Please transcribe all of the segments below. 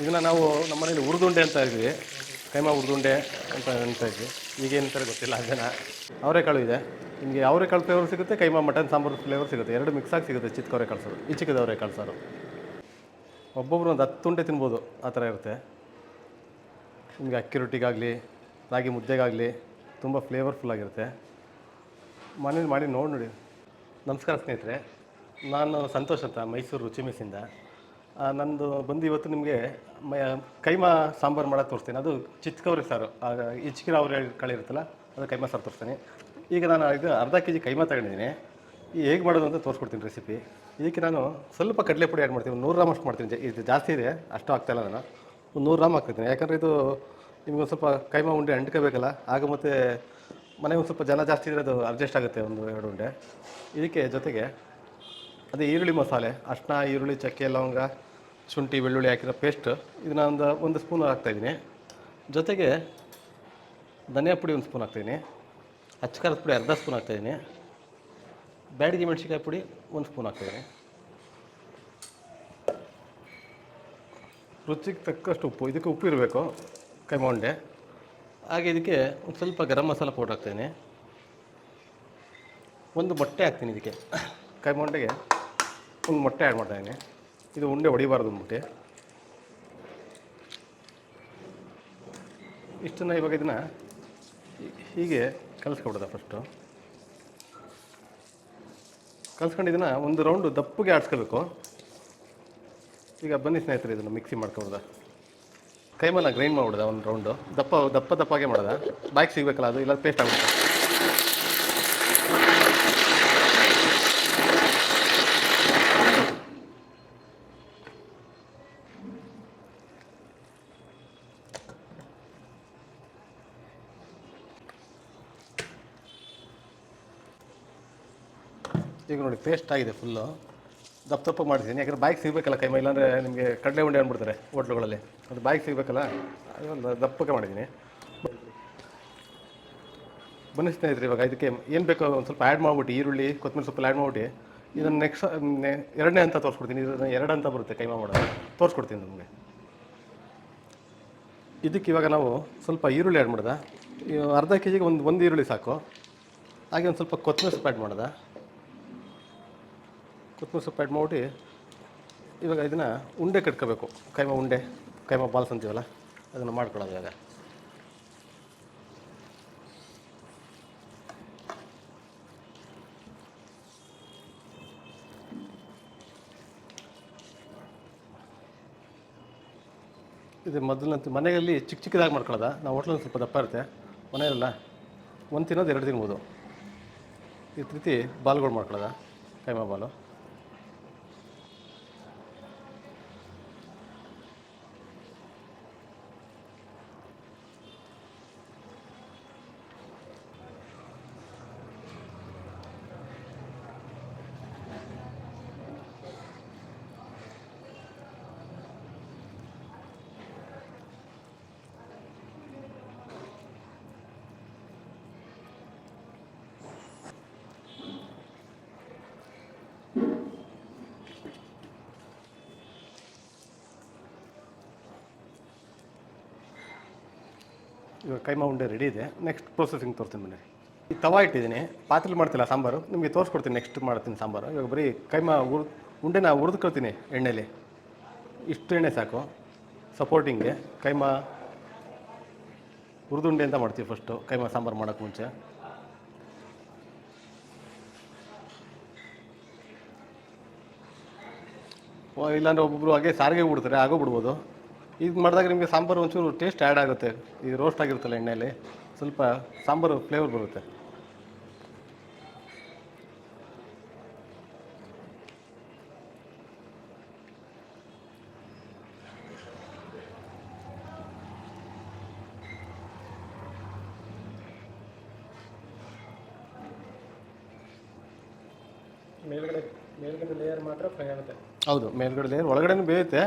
ಇದನ್ನು ನಾವು ನಮ್ಮ ಮನೇಲಿ ಉರ್ದುಂಡೆ ಅಂತ ಇದ್ವಿ. ಕೈಮಾ ಉರ್ದುಂಡೆ ಅಂತ ಅಂತ ಇದ್ವಿ. ಈಗ ಏನಂತಾರೆ ಗೊತ್ತಿಲ್ಲ ಜನ ಅವರೆಕಾಳು ಇದೆ ನಿಮಗೆ ಅವರೆಕಾಳು ಫ್ಲೇವರ್ ಸಿಗುತ್ತೆ, ಕೈಮಾ ಮಟನ್ ಸಾಂಬಾರು ಫ್ಲೇವರ್ ಸಿಗುತ್ತೆ. ಎರಡು ಮಿಕ್ಸ್ ಆಗಿ ಸಿಗುತ್ತೆ ಚಿಕ್ಕ ಅವರೆಕಾಳು ಸಾರು ಈ ಚಿಕ್ಕದ ಅವರೆಕಾಳು ಸಾರು ಒಬ್ಬೊಬ್ರು ಒಂದು ಹತ್ತು ಉಂಡೆ ತಿನ್ಬೋದು, ಆ ಥರ ಇರುತ್ತೆ. ನಿಮಗೆ ಅಕ್ಕಿ ರೊಟ್ಟಿಗಾಗಲಿ ರಾಗಿ ಮುದ್ದೆಗಾಗಲಿ, ತುಂಬ ಫ್ಲೇವರ್ಫುಲ್ ಆಗಿರುತ್ತೆ. ಮನೇಲಿ ಮಾಡಿ ನೋಡಿ ನೋಡಿ. ನಮಸ್ಕಾರ ಸ್ನೇಹಿತರೆ. ನಾನು ಸಂತೋಷ್ ಅಂತ ಮೈಸೂರು ರುಚಿ ಮೆಸ್ಸಿಂದ. ನಂದು ಬಂದು ಇವತ್ತು ನಿಮಗೆ ಕೈಮಾ ಸಾಂಬಾರು ಮಾಡಕ್ಕೆ ತೋರಿಸ್ತೀನಿ. ಅದು ಚಿಚ್ಕವ್ರಿ ಸಾರು. ಆಗ ಅವ್ರು ಕಾಳು ಇರುತ್ತಲ್ಲ, ಅದು ಕೈಮಾ ಸಾರು ತೋರಿಸ್ತೀನಿ. ಈಗ ನಾನು ಇದು ಅರ್ಧ ಕೆ ಜಿ ಕೈಮಾ ತಗೊಂಡಿದ್ದೀನಿ. ಈ ಹೇಗೆ ಮಾಡೋದು ಅಂತ ತೋರಿಸ್ಕೊಡ್ತೀನಿ ರೆಸಿಪಿ ಇದಕ್ಕೆ ನಾನು ಸ್ವಲ್ಪ ಕಡಲೆ ಪುಡಿ ಆ್ಯಡ್ ಮಾಡ್ತೀನಿ. ನೂರು ಗ್ರಾಮ್ ಅಷ್ಟು ಮಾಡ್ತೀನಿ. ಇದು ಜಾಸ್ತಿ ಇದೆ, ಅಷ್ಟು ಆಗ್ತಾಯಿಲ್ಲ ನಾನು ಒಂದು ನೂರು ಗ್ರಾಮ್ ಹಾಕ್ತೀನಿ ಯಾಕಂದರೆ ಇದು ನಿಮ್ಗೆ ಒಂದು ಸ್ವಲ್ಪ ಕೈಮಾ ಉಂಡೆ ಅಂಟ್ಕೋಬೇಕಲ್ಲ, ಆಗ ಮತ್ತು ಮನೆ ಒಂದು ಸ್ವಲ್ಪ ಜನ ಜಾಸ್ತಿ ಇದ್ರೆ ಅದು ಅಡ್ಜಸ್ಟ್ ಆಗುತ್ತೆ ಒಂದು ಎರಡು ಉಂಡೆ. ಇದಕ್ಕೆ ಜೊತೆಗೆ ಅದೇ ಈರುಳ್ಳಿ ಮಸಾಲೆ ಅರ್ಶಿನ ಈರುಳ್ಳಿ, ಚಕ್ಕೆ, ಲವಂಗ ಶುಂಠಿ, ಬೆಳ್ಳುಳ್ಳಿ ಹಾಕಿರೋ ಪೇಸ್ಟ್ ಇದನ್ನ ಒಂದು ಒಂದು ಸ್ಪೂನ್ ಹಾಕ್ತಾಯಿದ್ದೀನಿ ಜೊತೆಗೆ ಧನಿಯಾ ಪುಡಿ ಒಂದು ಸ್ಪೂನ್ ಹಾಕ್ತಾಯಿದ್ದೀನಿ ಅಚ್ಚಕಾರದ ಪುಡಿ ಅರ್ಧ ಸ್ಪೂನ್ ಹಾಕ್ತಾಯಿದ್ದೀನಿ ಬ್ಯಾಡಗಿ ಮೆಣಸಿನ್ಕಾಯಿ ಪುಡಿ ಒಂದು ಸ್ಪೂನ್ ಹಾಕ್ತಾಯಿದ್ದೀನಿ ರುಚಿಗೆ ತಕ್ಕಷ್ಟು ಉಪ್ಪು, ಇದಕ್ಕೆ ಉಪ್ಪು ಇರಬೇಕು ಕೈಮಾ ಉಂಡೆ ಹಾಗೆ ಇದಕ್ಕೆ ಒಂದು ಸ್ವಲ್ಪ ಗರಂ ಮಸಾಲ ಪೌಡರ್ ಹಾಕ್ತಾಯಿದ್ದೀನಿ ಒಂದು ಮೊಟ್ಟೆ ಹಾಕ್ತೀನಿ ಇದಕ್ಕೆ. ಕೈ ಉಂಡೆಗೆ ಒಂದು ಮೊಟ್ಟೆ ಆ್ಯಡ್ ಮಾಡ್ತಾಯಿದ್ದೀನಿ ಇದು ಉಂಡೆ ಹೊಡಿಬಾರ್ದು ಅಂದ್ಬಿಟ್ಟು. ಇಷ್ಟನ್ನು ಇವಾಗ ಇದನ್ನು ಹೀಗೆ ಕಲಿಸ್ಕೊಬಿಡೋದ ಫಸ್ಟು ಕಲಿಸ್ಕೊಂಡು ಇದನ್ನು ಒಂದು ರೌಂಡು ದಪ್ಪಗೆ ಆಡಿಸ್ಕೋಬೇಕು ಈಗ ಬನ್ನಿ ಸ್ನೇಹಿತರೆ ಇದನ್ನು ಮಿಕ್ಸಿ ಮಾಡ್ಕೊಬೋದ ಕೈಮಲ್ಲ ಗ್ರೈಂಡ್ ಮಾಡ್ಬಿಡೋದ ಒಂದು ರೌಂಡು ದಪ್ಪ ದಪ್ಪ ದಪ್ಪಾಗೆ ಮಾಡೋದ. ಬಾಯ್ಗೆ ಸಿಗಬೇಕಲ್ಲ ಅದು, ಇಲ್ಲ ಪೇಸ್ಟ್ ಆಗುತ್ತೆ ಈಗ ನೋಡಿ ಪೇಸ್ಟ್ ಆಗಿದೆ ಫುಲ್ಲು ದಪ್ಪ ದಪ್ಪ ಮಾಡಿದ್ದೀನಿ. ಯಾಕಂದ್ರೆ ಬಾಯಿಗೆ ಸಿಗಬೇಕಲ್ಲ ಕೈಮ ಇಲ್ಲಾಂದರೆ ನಿಮಗೆ ಕಡಲೆ ಉಂಡೆ ಅಂದ್ಬಿಡ್ತಾರೆ ಹೋಟ್ಲುಗಳಲ್ಲಿ. ಅದು ಬಾಯಿಗೆ ಸಿಗಬೇಕಲ್ಲ? ಅದೊಂದು ದಪ್ಪಕ್ಕೆ ಮಾಡಿದ್ದೀನಿ. ಬನ್ನಿ ಸ್ನೇಹಿತರೆ, ಇವಾಗ ಇದಕ್ಕೆ ಏನು ಬೇಕೋ ಒಂದು ಸ್ವಲ್ಪ ಆ್ಯಡ್ ಮಾಡ್ಬಿಟ್ಟು ಈರುಳ್ಳಿ, ಕೊತ್ತಂಬರಿ ಸೊಪ್ಪು ಆ್ಯಡ್ ಮಾಡ್ಬಿಟ್ಟು ಇದನ್ನು ನೆಕ್ಸ್ಟ್ ಎರಡನೇ ಅಂತ ತೋರಿಸ್ಕೊಡ್ತೀನಿ. ಇದನ್ನು ಎರಡು ಅಂತ ಬರುತ್ತೆ ಕೈಮಾ ಮಾಡೋದು. ತೋರಿಸ್ಕೊಡ್ತೀನಿ ನಿಮಗೆ. ಇದಕ್ಕೆ ಇವಾಗ ನಾವು ಸ್ವಲ್ಪ ಈರುಳ್ಳಿ ಆ್ಯಡ್ ಮಾಡ್ದೆ? ಅರ್ಧ ಕೆ ಜಿಗೆ ಒಂದು ಒಂದು ಈರುಳ್ಳಿ ಸಾಕು. ಹಾಗೆ ಒಂದು ಸ್ವಲ್ಪ ಕೊತ್ತಂಬರಿ ಸೊಪ್ಪು ಆ್ಯಡ್ ಮಾಡ್ದೆ? ಕೊತ್ತಂಬರಿ ಸೊಪ್ಪು ಆ್ಯಡ್ ಮಾಡಿ ಇವಾಗ ಇದನ್ನು ಉಂಡೆ ಕಟ್ಕೋಬೇಕು. ಕೈಮ ಉಂಡೆ, ಕೈಮ ಬಾಲ್ಸ್ ಅಂತೀವಲ್ಲ, ಅದನ್ನು ಮಾಡ್ಕೊಳ್ಳೋದು ಇವಾಗ. ಇದು ಮೊದಲಂತ ಮನೆಯಲ್ಲಿ ಚಿಕ್ಕ ಚಿಕ್ಕದಾಗಿ ಮಾಡ್ಕೊಳ್ಳೋದ? ನಾವು ಹೋಟ್ಲಲ್ಲಿ ಸ್ವಲ್ಪ ದಪ್ಪ ಇರುತ್ತೆ. ಮನೆಯಲ್ಲ ಒಂದು ತಿನ್ನೋದು ಎರಡು ತಿನ್ಬೋದು. ಈ ರೀತಿ ಬಾಲ್ಗಳು ಮಾಡ್ಕೊಳ್ಳೋದ? ಕೈಮಾ ಬಾಲು. ಇವಾಗ ಕೈಮಾ ಉಂಡೆ ರೆಡಿ ಇದೆ. ನೆಕ್ಸ್ಟ್ ಪ್ರೊಸೆಸಿಂಗ್ ತೋರಿಸ್ತೀನಿ ಬನ್ನಿ. ಈ ತವಾ ಇಟ್ಟಿದ್ದೀನಿ. ಪಾತ್ರೆ ಮಾಡ್ತಿಲ್ಲ ಸಾಂಬಾರು. ನಿಮಗೆ ತೋರಿಸ್ಕೊಡ್ತೀನಿ ನೆಕ್ಸ್ಟ್ ಮಾಡ್ತೀನಿ ಸಾಂಬಾರು. ಇವಾಗ ಬರೀ ಕೈಮಾ ಉರ್, ಉಂಡೆನ ಹುರಿದ್ಕೊಳ್ತೀನಿ ಎಣ್ಣೆಲಿ. ಇಷ್ಟು ಎಣ್ಣೆ ಸಾಕು. ಸಪೋರ್ಟಿಂಗ್ಗೆ ಕೈಮಾ ಹುರಿದುಂಡೆ ಅಂತ ಮಾಡ್ತೀವಿ ಫಸ್ಟು ಕೈಮಾ ಸಾಂಬಾರು ಮಾಡೋಕ್ಕೆ ಮುಂಚೆ. ಇಲ್ಲಾಂದ್ರೆ ಒಬ್ಬೊಬ್ರು ಹಾಗೆ ಸಾರಿಗೆ ಬಿಡ್ತಾರೆ ಆಗೋ ಬಿಡ್ಬೋದು. ಇದು ಮಾಡಿದಾಗ ನಿಮಗೆ ಸಾಂಬಾರು ಒಂಚೂರು ಟೇಸ್ಟ್ ಆ್ಯಡ್ ಆಗುತ್ತೆ. ಈ ರೋಸ್ಟ್ ಆಗಿರುತ್ತಲ್ಲ ಎಣ್ಣೆಯಲ್ಲಿ ಸ್ವಲ್ಪ ಸಾಂಬಾರು ಫ್ಲೇವರ್ ಬರುತ್ತೆ. ಮೇಲ್ಗಡೆ ಮೇಲ್ಗಡೆ ಲೇಯರ್ ಮಾತ್ರ ಫ್ರೈ ಆಗುತ್ತೆ. ಹೌದು ಮೇಲ್ಗಡೆ ಲೇಯರ್ ಒಳಗಡೆನೂ ಬೇಯುತ್ತೆ.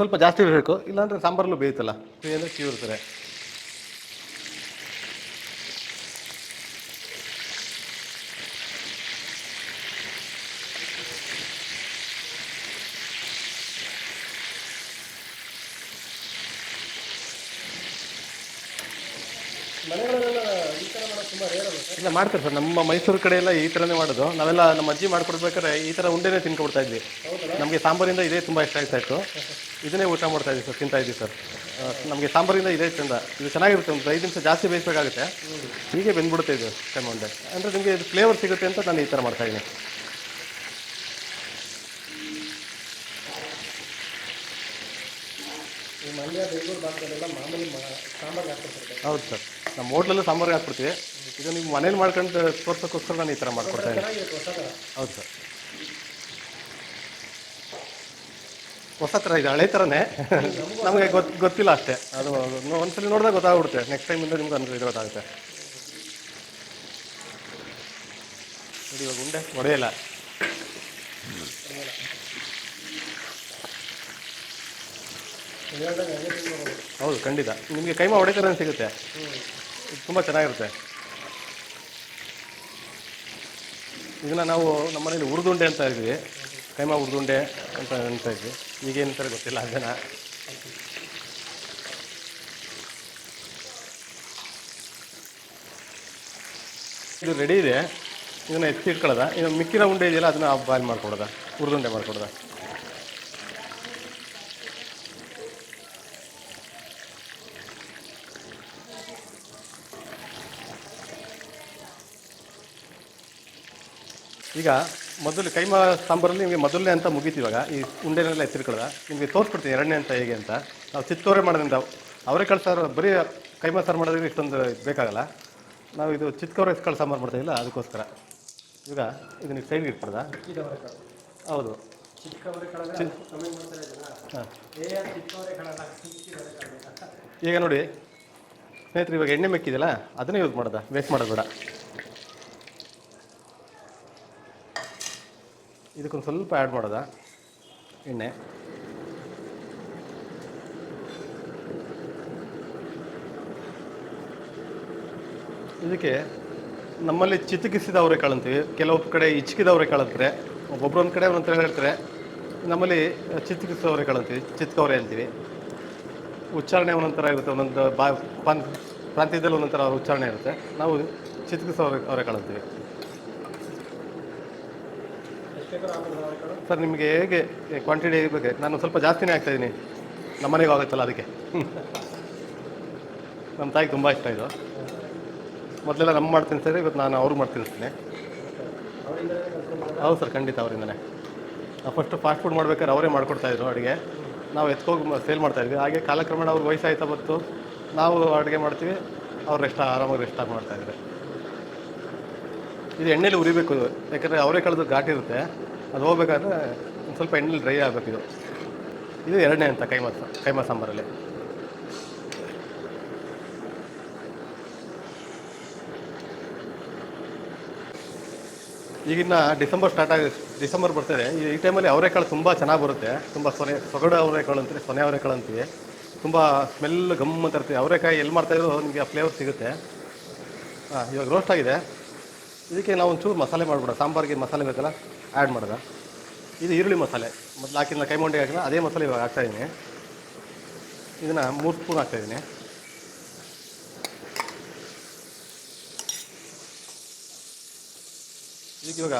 ಸ್ವಲ್ಪ ಜಾಸ್ತಿ ಇರಬೇಕು ಇಲ್ಲಾಂದರೆ ಸಾಂಬಾರಲ್ಲೂ ಬೇಯುತ್ತಲ್ಲ. ಏನು ಚೀವಿರ್ತಾರೆ ಮನೆಗಳಲ್ಲೆಲ್ಲ ಇಲ್ಲ ಮಾಡ್ತಾರೆ ಸರ್. ನಮ್ಮ ಮೈಸೂರು ಕಡೆ ಎಲ್ಲ ಈ ಥರನೇ ಮಾಡೋದು. ನಾವೆಲ್ಲ ನಮ್ಮ ಅಜ್ಜಿ ಮಾಡ್ಕೊಡ್ಬೇಕಾದ್ರೆ ಈ ಥರ ಉಂಡೆನೇ ತಿನ್ಕೊಡ್ತಾ ಇದ್ವಿ. ನಮಗೆ ಸಾಂಬಾರಿಂದ ಇದೇ ತುಂಬ ಇಷ್ಟ ಆಗ್ತಾ ಇತ್ತು. ಇದನ್ನೇ ಊಟ ಮಾಡ್ತಾ ಇದ್ವಿ ಸರ್ ತಿಂತಾ ಇದ್ವಿ ಸರ್. ನಮಗೆ ಸಾಂಬಾರಿಂದ ಇದೇ ಚಂದ. ಇದು ಚೆನ್ನಾಗಿರುತ್ತೆ ಒಂದು ಐದು ನಿಮಿಷ ಜಾಸ್ತಿ ಬೇಯಿಸಬೇಕಾಗುತ್ತೆ. ಹೀಗೆ ಬೆಂದ್ಬಿಡುತ್ತೆ ಇದು ಕೈಮ ಉಂಡೆ ಅಂದರೆ ನಿಮಗೆ ಇದು ಫ್ಲೇವರ್ ಸಿಗುತ್ತೆ ಅಂತ ನಾನು ಈ ಥರ ಮಾಡ್ತಾ ಇದ್ದೀನಿ. ಈ ಮಂಡ್ಯ ಬೆಂಗಳೂರು ಭಾಗದಲ್ಲೆಲ್ಲ ಮಾಮೂಲಿ ಮಾ ಸಾಂಬಾರ್ಗೆ ಹಾಕ್ಕೊಡ್ತಾರೆ ಹೌದು ಸರ್. ನಮ್ಮ ಹೋಟ್ಲಲ್ಲೂ ಸಾಂಬಾರಿಗೆ ಹಾಕ್ಬಿಡ್ತೀವಿ. ಇದು ನಿಮ್ಮ ಮನೇಲಿ ಮಾಡ್ಕೊಂಡು ತೋರ್ಸೋಕ್ಕೋಸ್ಕರ ನಾನು ಈ ಥರ ಮಾಡ್ಕೊಡ್ತಾ ಹೌದು ಸರ್. ಹೊಸ ಥರ ಇದೆ, ಹಳೆ ಥರನೇ. ನಮಗೆ ಗೊತ್ತು ಗೊತ್ತಿಲ್ಲ ಅಷ್ಟೇ. ಅದು ಒಂದು ಒಂದ್ಸಲಿ ನೋಡಿದಾಗ ಗೊತ್ತಾಗ್ಬಿಡುತ್ತೆ. ನೆಕ್ಸ್ಟ್ ಟೈಮಿಂದ ನಿಮ್ಗೆ ಅನ್ಸು ಇದು ಗೊತ್ತಾಗುತ್ತೆ ನೋಡಿ, ಇವಾಗ ಉಂಡೆ ತಿನ್ಬೋದು ಹೌದು, ಖಂಡಿತ. ನಿಮಗೆ ಕೈಮಾ ಹೊಡೆ ಥರನೇ ಸಿಗುತ್ತೆ ತುಂಬ ಚೆನ್ನಾಗಿರುತ್ತೆ. ಇದನ್ನ ನಾವು ನಮ್ಮ ಮನೇಲಿ ಉರ್ದುಂಡೆ ಅಂತ ಇದ್ವಿ. ಕೈಮಾ ಉರ್ದುಂಡೆ ಅಂತ ಅಂತ ಇದ್ವಿ. ಈಗೇನಂತಾರೆ ಗೊತ್ತಿಲ್ಲ ಅದನ್ನ. ಇದು ರೆಡಿ ಇದೆ. ಇದನ್ನ ಎತ್ತಿ ಇಟ್ಕೊಳ್ಳೋದ? ಇನ್ನು ಮಿಕ್ಕಿರೋ ಉಂಡೆ ಇದೆಯಲ್ಲ, ಅದನ್ನ ಬಾಯ್ಲ್ ಮಾಡ್ಕೊಡೋದ? ಉರ್ದುಂಡೆ ಮಾಡ್ಕೊಡೋದ? ಈಗ ಮೊದಲು ಕೈಮಾ ಸಾಂಬಾರಲ್ಲಿ ನಿಮಗೆ ಮೊದಲನೇ ಅಂತ ಮುಗೀತು ಇವಾಗ. ಈ ಉಂಡೆನೆಲ್ಲ ಎತ್ತಿರ್ಕೊಳ್ಳೋದ ನಿಮಗೆ ತೋರಿಸ್ಕೊಡ್ತೀನಿ ಎರಡನೇ ಅಂತ ಹೇಗೆ ಅಂತ. ನಾವು ಚಿತ್ತೋರೆ ಮಾಡೋದ್ರಿಂದ ಅವರೇ ಸಾರು ಬರೀ ಕೈಮಾ ಸಾರು ಮಾಡೋದ್ರಿಗೆ ಇಷ್ಟೊಂದು ಬೇಕಾಗಲ್ಲ. ನಾವು ಇದು ಚಿತ್ತೋರೆ ಕಾಳು ಸಾಂಬಾರು ಮಾಡ್ತಾಯಿಲ್ಲ ಅದಕ್ಕೋಸ್ಕರ. ಈಗ ಇದನ್ನ ಸೈಡ್ಗೆ ಇಟ್ಬಿಡ್ದ ಹೌದು. ಈಗ ನೋಡಿ ಸ್ನೇಹಿತರೆ ಇವಾಗ ಎಣ್ಣೆ ಮೆಕ್ಕಿದೆಯಲ್ಲ ಅದನ್ನೇ ಯೂಸ್ ಮಾಡೋದ? ವೇಸ್ಟ್ ಮಾಡೋದು ಬೇಡ. ಇದಕ್ಕೊಂದು ಸ್ವಲ್ಪ ಆ್ಯಡ್ ಮಾಡೋದ? ಎಣ್ಣೆ. ಇದಕ್ಕೆ ನಮ್ಮಲ್ಲಿ ಚಿತಕಿಸಿದ ಅವರೆಕಾಳು ಅಂತೀವಿ ಕೆಲವೊಬ್ಬ ಕಡೆ ಇಚ್ಕಿದ ಅವರೆಕಾಳು ಅಂತಾರೆ ಒಬ್ಬೊಬ್ಬರೊಂದು ಕಡೆ ಒಂದೊಂದು ಥರ ಹೇಳ್ತಾರೆ. ನಮ್ಮಲ್ಲಿ ಚಿತಕಿಸಿದ ಅವರೆಕಾಳು ಅಂತೀವಿ ಚಿತ್ಕವರೆ ಅಂತೀವಿ. ಉಚ್ಚಾರಣೆ ಒಂದೊಂಥರ ಇರುತ್ತೆ. ಒಂದೊಂದು ಬಾ ಪ್ರಾಂತ್ ಪ್ರಾಂತ್ಯದಲ್ಲಿ ಒಂದೊಂಥರ ಉಚ್ಚಾರಣೆ ಇರುತ್ತೆ. ನಾವು ಚಿತ್ಕಿಸೋ ಅವರೆ ಅವರೆಕಾಳು ಅಂತೀವಿ ಎಷ್ಟು ಬೇಕಾದ್ರೂ ಹಾಕೋದು ಅವರೆ ಕಾಳು ಸರ್, ನಿಮಗೆ ಹೇಗೆ ಕ್ವಾಂಟಿಟಿ ಹೇಗೆ ನಾನು ಸ್ವಲ್ಪ ಜಾಸ್ತಿನೇ ಆಗ್ತಾ ಇದ್ದೀನಿ ಮನೆಗೆ ಆಗುತ್ತಲ್ಲ ಅದಕ್ಕೆ. ನಮ್ಮ ತಾಯಿಗೆ ತುಂಬ ಇಷ್ಟ ಇದು. ಮೊದಲೆಲ್ಲ ನಮ್ಮ ಮಾಡ್ತೀನಿ ಸರ್, ಇವತ್ತು ನಾನು ಅವ್ರಿಗೆ ಅವರಿಂದಲೇ ಹೌದು ಸರ್, ಖಂಡಿತ ಅವರಿಂದನೇ. ನಾವು ಫಸ್ಟು ಫಾಸ್ಟ್ ಫುಡ್ ಮಾಡ್ಬೇಕಾದ್ರೆ ಅವರೇ ಮಾಡ್ಕೊಡ್ತಾಯಿದ್ರು ಅಡುಗೆ. ನಾವು ಎತ್ಕೋಗಿ ಸೇಲ್ ಮಾಡ್ತಾಯಿದ್ವಿ ಹಾಗೆ ಕಾಲಕ್ರಮೇಣ ಅವ್ರಿಗೆ ವಯಸ್ಸಾಯ್ತಾ ಬಂತು, ನಾವು ಅಡುಗೆ ಮಾಡ್ತೀವಿ, ಅವ್ರು ರೆಸ್ಟ್ ಆರಾಮಾಗಿ ರೆಸ್ಟ್ ಆಗಿ ಮಾಡ್ತಾಯಿದ್ರು ಇದು ಎಣ್ಣೆಲಿ ಉರಿಬೇಕು ಇದು. ಯಾಕಂದರೆ ಅವರೇ ಕಳೆದು ಘಾಟ್ ಇರುತ್ತೆ. ಅದು ಹೋಗ್ಬೇಕಾದ್ರೆ ಒಂದು ಸ್ವಲ್ಪ ಎಣ್ಣೆಲಿ ಡ್ರೈ ಆಗಬೇಕು ಇದು. ಇದು ಎರಡನೇ ಅಂತ ಕೈಮಾ ಕೈಮಾ ಸಾಂಬಾರಲ್ಲಿ. ಈಗಿನ್ನ ಡಿಸೆಂಬರ್ ಸ್ಟಾರ್ಟ್ ಆಗಿ, ಡಿಸೆಂಬರ್ ಬರ್ತದೆ. ಈ ಟೈಮಲ್ಲಿ ಅವರೆಕಾಳು ತುಂಬ ಚೆನ್ನಾಗಿ ಬರುತ್ತೆ. ತುಂಬ ಸೊನೆ, ಸೊಗಡು ಅವರೆಕಾಳು ಅಂತೀವಿ ಸೊನೆ ಅವರೆಕಾಳು ಅಂತೀವಿ ತುಂಬ ಸ್ಮೆಲ್ ಗಮ್ ಅಂತ ಇರ್ತೀವಿ ಅವರೆಕಾಯಿ ಎಲ್ಲಿ ಮಾಡ್ತಾಯಿದ್ರು ನಿಮಗೆ ಆ ಫ್ಲೇವರ್ ಸಿಗುತ್ತೆ. ಹಾಂ ಇವಾಗ ರೋಸ್ಟ್ ಆಗಿದೆ. ಇದಕ್ಕೆ ನಾವು ಒಂಚೂರು ಮಸಾಲೆ ಮಾಡ್ಬಿಡೋಣ. ಸಾಂಬಾರಿಗೆ ಮಸಾಲೆ ಬೇಕಲ್ಲ ಆ್ಯಡ್ ಮಾಡಿದೆ? ಇದು ಈರುಳ್ಳಿ ಮಸಾಲೆ. ಮೊದಲು ಹಾಕಿದ್ನ ಕೈ ಮಂಡಿಗೆ ಹಾಕಿದ ಅದೇ ಮಸಾಲೆ ಇವಾಗ ಹಾಕ್ತಾಯಿದ್ದೀನಿ ಇದನ್ನು ಮೂರು ಸ್ಪೂನ್ ಹಾಕ್ತಾಯಿದ್ದೀನಿ ಈಗ ಇವಾಗ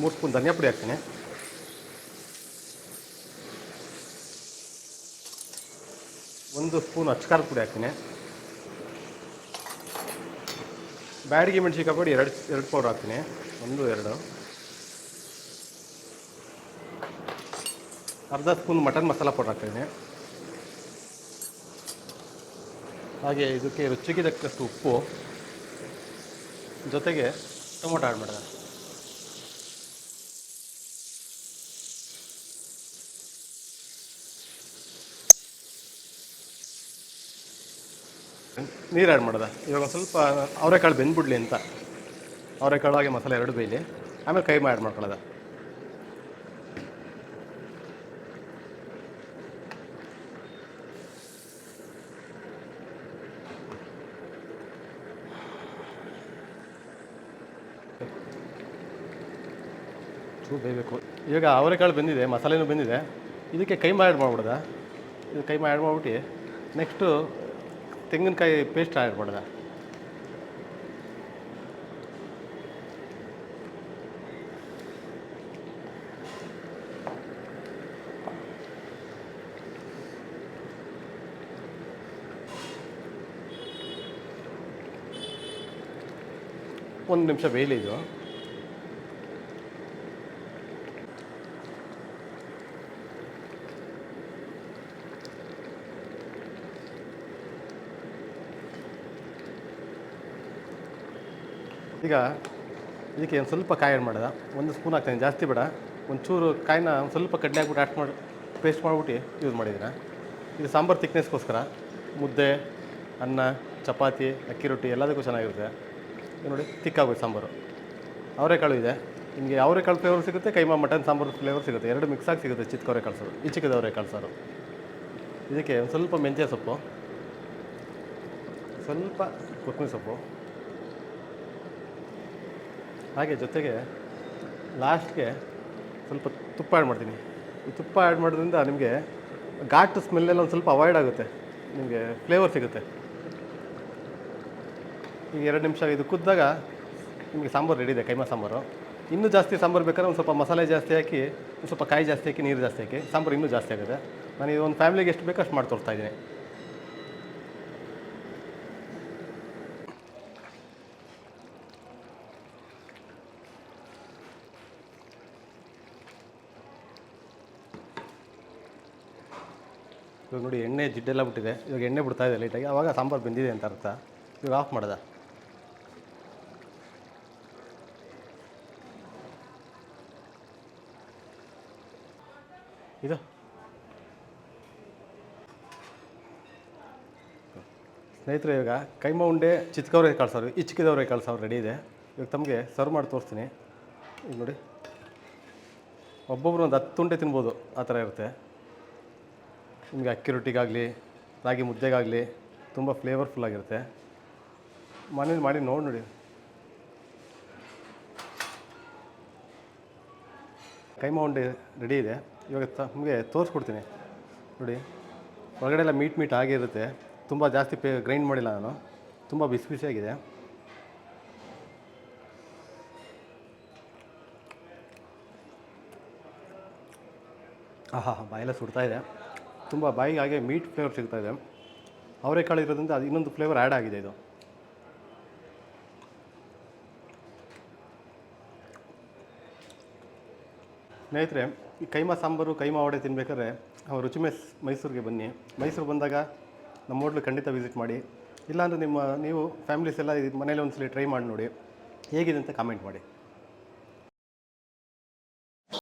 ಮೂರು ಸ್ಪೂನ್ ಧನಿಯಾ ಪುಡಿ ಹಾಕ್ತೀನಿ. ಒಂದು ಸ್ಪೂನ್ ಅಚ್ಕಾರದ ಪುಡಿ ಹಾಕ್ತೀನಿ. ಬ್ಯಾಡಿಗೆ ಮೆಣಸಿನ್ಕಾಯಿ ಕೊಡಿ ಎರಡು ಎರಡು ಪೌಡ್ರ್ ಹಾಕ್ತೀನಿ. ಒಂದು, ಎರಡು. ಅರ್ಧ ಸ್ಪೂನ್ ಮಟನ್ ಮಸಾಲ ಪೌಡರ್ ಹಾಕ್ತೀನಿ. ಹಾಗೆ ಇದಕ್ಕೆ ರುಚಿಗೆ ತಕ್ಕಷ್ಟು ಉಪ್ಪು. ಜೊತೆಗೆ ಟೊಮೊಟೊ ಆ್ಯಡ್ ಮಾಡಿದೆ ನೀರು ಆ್ಯಡ್ ಮಾಡೋದ? ಇವಾಗ ಸ್ವಲ್ಪ ಅವರೆಕಾಳು ಬೆಂದ್ಬಿಡ್ಲಿ ಅಂತ. ಅವರೆಕಾಳು ಹಾಗೆ ಮಸಾಲೆ ಎರಡು ಬೇಯಲಿ. ಆಮೇಲೆ ಕೈಮಾ ಆ್ಯಡ್ ಮಾಡ್ಕೊಳ್ಳೋದ? ಬೇಯಬೇಕು. ಇವಾಗ ಅವರೆಕಾಳು ಬೆಂದಿದೆ, ಮಸಾಲೆನೂ ಬೆಂದಿದೆ. ಇದಕ್ಕೆ ಕೈಮಾ ಆ್ಯಡ್ ಮಾಡ್ಬಿಡ್ದ? ಇದು ಕೈಮಾ ಆ್ಯಡ್ ಮಾಡ್ಬಿಟ್ಟು ನೆಕ್ಸ್ಟು ತೆಂಗಿನಕಾಯಿ ಪೇಸ್ಟ್ ಆ್ಯಡ್ ಒಂದು ನಿಮಿಷ ಬೇಯಲಿ ಇದು. ಈಗ ಇದಕ್ಕೆ ಒಂದು ಸ್ವಲ್ಪ ಕಾಯಿ ಆ್ಯಡ್ ಮಾಡಿದ? ಒಂದು ಸ್ಪೂನ್ ಹಾಕ್ತಾನೆ, ಜಾಸ್ತಿ ಬೇಡ. ಒಂಚೂರು ಕಾಯಿನ ಒಂದು ಸ್ವಲ್ಪ ಕಡ್ಲೆ ಹಾಕ್ಬಿಟ್ಟು ಆ್ಯಡ್ ಮಾಡಿ ಪೇಸ್ಟ್ ಮಾಡಿಬಿಟ್ಟು ಯೂಸ್ ಮಾಡಿದ್ದೀನಿ ಇದು ಸಾಂಬಾರು ತಿಕ್ನೆಸ್ಗೋಸ್ಕರ ಮುದ್ದೆ, ಅನ್ನ, ಚಪಾತಿ, ಅಕ್ಕಿ ರೊಟ್ಟಿ ಎಲ್ಲದಕ್ಕೂ ಚೆನ್ನಾಗಿರುತ್ತೆ. ನೋಡಿ ತಿಕ್ಕಾಗುತ್ತೆ ಸಾಂಬಾರು. ಅವರೆಕಾಳು ಇದೆ. ನಿಮಗೆ ಅವರೆಕಾಳು ಫ್ಲೇವರ್ ಸಿಗುತ್ತೆ, ಕೈಮಾ ಮಟನ್ ಸಾಂಬಾರು ಫ್ಲೇವರ್ ಸಿಗುತ್ತೆ. ಎರಡು ಮಿಕ್ಸ್ ಆಗಿ ಸಿಗುತ್ತೆ ಚಿಕ್ಕವರೆಕಾಳು ಸಾರು ಈ ಚಿಕ್ಕದ ಅವರೆಕಾಳು ಸಾರು. ಇದಕ್ಕೆ ಒಂದು ಸ್ವಲ್ಪ ಮೆಂತ್ಯ ಸೊಪ್ಪು, ಸ್ವಲ್ಪ ಕೊತ್ತಂಬರಿ ಸೊಪ್ಪು. ಹಾಗೆ ಜೊತೆಗೆ ಲಾಸ್ಟ್ಗೆ ಸ್ವಲ್ಪ ತುಪ್ಪ ಆ್ಯಡ್ ಮಾಡ್ತೀನಿ. ಈ ತುಪ್ಪ ಆ್ಯಡ್ ಮಾಡೋದ್ರಿಂದ ನಿಮಗೆ ಘಾಟು ಸ್ಮೆಲ್ಲೆಲ್ಲ ಒಂದು ಸ್ವಲ್ಪ ಅವಾಯ್ಡ್ ಆಗುತ್ತೆ. ನಿಮಗೆ ಫ್ಲೇವರ್ ಸಿಗುತ್ತೆ. ಈಗ ಎರಡು ನಿಮಿಷ ಇದು ಕುದ್ದಾಗ ನಿಮಗೆ ಸಾಂಬಾರು ರೆಡಿ ಇದೆ, ಕೈಮಾ ಸಾಂಬಾರು. ಇನ್ನೂ ಜಾಸ್ತಿ ಸಾಂಬಾರು ಬೇಕಾದ್ರೆ ಒಂದು ಸ್ವಲ್ಪ ಮಸಾಲೆ ಜಾಸ್ತಿ ಹಾಕಿ, ಒಂದು ಸ್ವಲ್ಪ ಕಾಯಿ ಜಾಸ್ತಿ ಹಾಕಿ, ನೀರು ಜಾಸ್ತಿ ಹಾಕಿ, ಸಾಂಬಾರು ಇನ್ನೂ ಜಾಸ್ತಿ ಆಗುತ್ತೆ. ನಾನು ಇದು ಒಂದು ಫ್ಯಾಮಿಲಿಗೆ ಎಷ್ಟು ಬೇಕೋ ಅಷ್ಟು ಮಾಡಿ ತೋರಿಸ್ತಾ ಇದ್ದೀನಿ. ಇವಾಗ ನೋಡಿ ಎಣ್ಣೆ ಜಿಡ್ಡೆಲ್ಲ ಬಿಟ್ಟಿದೆ. ಇವಾಗ ಎಣ್ಣೆ ಬಿಡ್ತಾ ಇದೆ ಲೈಟಾಗಿ ಆವಾಗ ಸಾಂಬಾರು ಬೆಂದಿದೆ ಅಂತ ಅರ್ಥ. ಇವಾಗ ಆಫ್ ಮಾಡ್ದೆ. ಇದು. ಸ್ನೇಹಿತರೆ, ಇವಾಗ ಕೈಮ ಉಂಡೆ ಚಿಕ್ಕವರೇ ಕಳ್ಸೋರು ಈ ಚಿಕ್ಕದವರೇ ರೆಡಿ ಇದೆ. ಇವಾಗ ತಮಗೆ ಸರ್ವ್ ಮಾಡಿ ತೋರಿಸ್ತೀನಿ. ಈಗ ನೋಡಿ. ಒಬ್ಬೊಬ್ರು ಒಂದು ಹತ್ತು ಉಂಡೆ ತಿನ್ಬೋದು. ಆ ಥರ ಇರುತ್ತೆ. ನಿಮಗೆ ಅಕ್ಕಿ ರೊಟ್ಟಿಗಾಗಲಿ ರಾಗಿ ಮುದ್ದೆಗಾಗಲಿ ತುಂಬ ಫ್ಲೇವರ್ಫುಲ್ ಆಗಿರುತ್ತೆ. ಮನೇಲಿ ಮಾಡಿ ನೋಡಿ ನೋಡಿ. ಕೈಮಾ ಉಂಡೆ ರೆಡಿ ಇದೆ. ಇವಾಗ ನಿಮಗೆ ತೋರಿಸ್ಕೊಡ್ತೀನಿ. ನೋಡಿ ಹೊರಗಡೆ ಎಲ್ಲ ಮೀಟ್ ಮೀಟ್ ಆಗಿರುತ್ತೆ ತುಂಬ ಜಾಸ್ತಿ ಪೇ ಗ್ರೈಂಡ್ ಮಾಡಿಲ್ಲ ನಾನು. ತುಂಬ ಬಿಸಿ ಬಿಸಿಯಾಗಿದೆ. ಆಹಾ, ಬಾಯೆಲ್ಲ ಸುಡ್ತಾ ಇದೆ. ತುಂಬ ಬಾಯಿಗೆ ಹಾಗೆ ಮೀಟ್ ಫ್ಲೇವರ್ ಸಿಗ್ತಾ ಇದೆ. ಅವರೆಕಾಳು ಇರೋದ್ರಿಂದ ಅದು ಇನ್ನೊಂದು ಫ್ಲೇವರ್ ಆ್ಯಡ್ ಆಗಿದೆ ಇದು. ಸ್ನೇಹಿತರೆ, ಈ ಕೈಮಾ ಸಾಂಬಾರು, ಕೈಮಾ ವಡೆ ತಿನ್ಬೇಕಾದ್ರೆ ನಾವು ರುಚಿ ಮೆಸ್, ಮೈಸೂರಿಗೆ ಬನ್ನಿ. ಮೈಸೂರು ಬಂದಾಗ ನಮ್ಮ ಹೋಟ್ಲು ಖಂಡಿತ ವಿಸಿಟ್ ಮಾಡಿ. ಇಲ್ಲಾಂದರೆ ನಿಮ್ಮ, ನೀವು ಫ್ಯಾಮಿಲೀಸ್ ಎಲ್ಲ ಮನೇಲಿ ಒಂದ್ಸಲಿ ಟ್ರೈ ಮಾಡಿ ನೋಡಿ. ಹೇಗಿದೆ ಅಂತ ಕಾಮೆಂಟ್ ಮಾಡಿ.